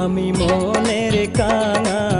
আমি মনের কাঙা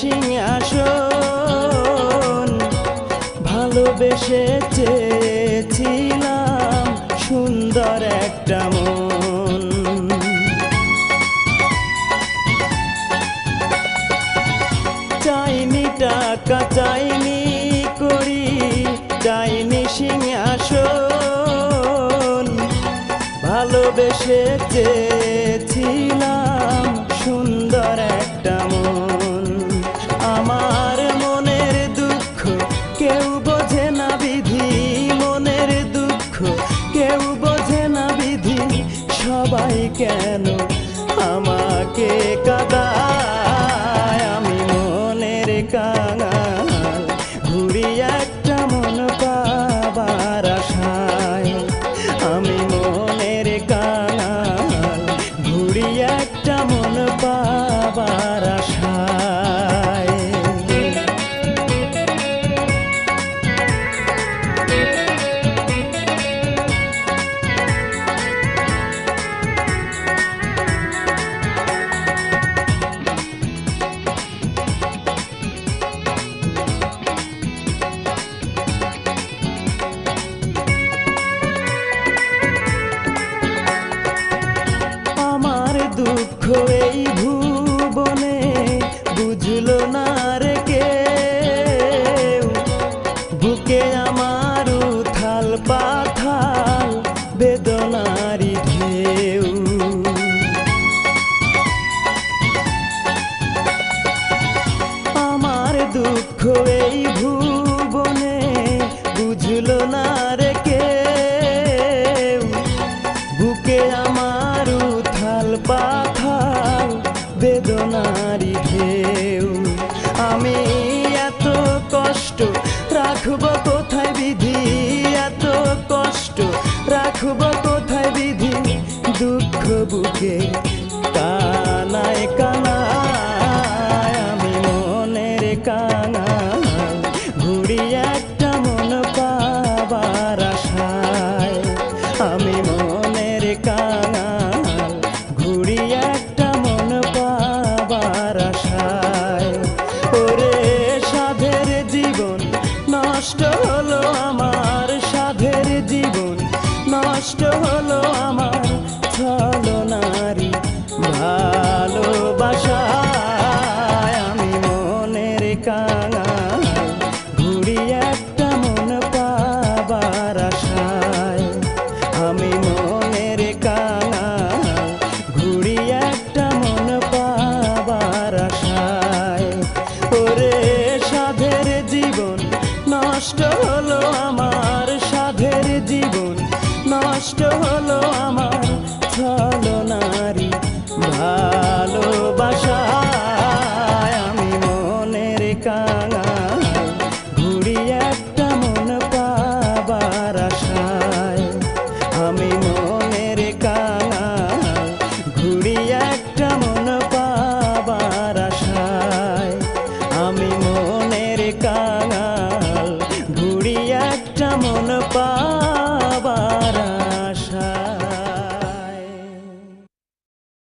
সিংহাসন ভালোবেসে চেয়েছিলাম সুন্দর একটা মন। চাইনি টাকা চাইনি করি চাইনি সিংহাসন ভালোবেসে চেয়েছিলাম সুন্দর একটা মন। কাঙাল ঘুরি একটা মন পাবার আশায়। আমি মনের কাঙাল ঘুরি একটা মন পাবার না রে রাখব কোথায় বিধি? এত কষ্ট। রাখব কোথায় বিধি? দুঃখ বুকে নষ্ট হলো मोनेर का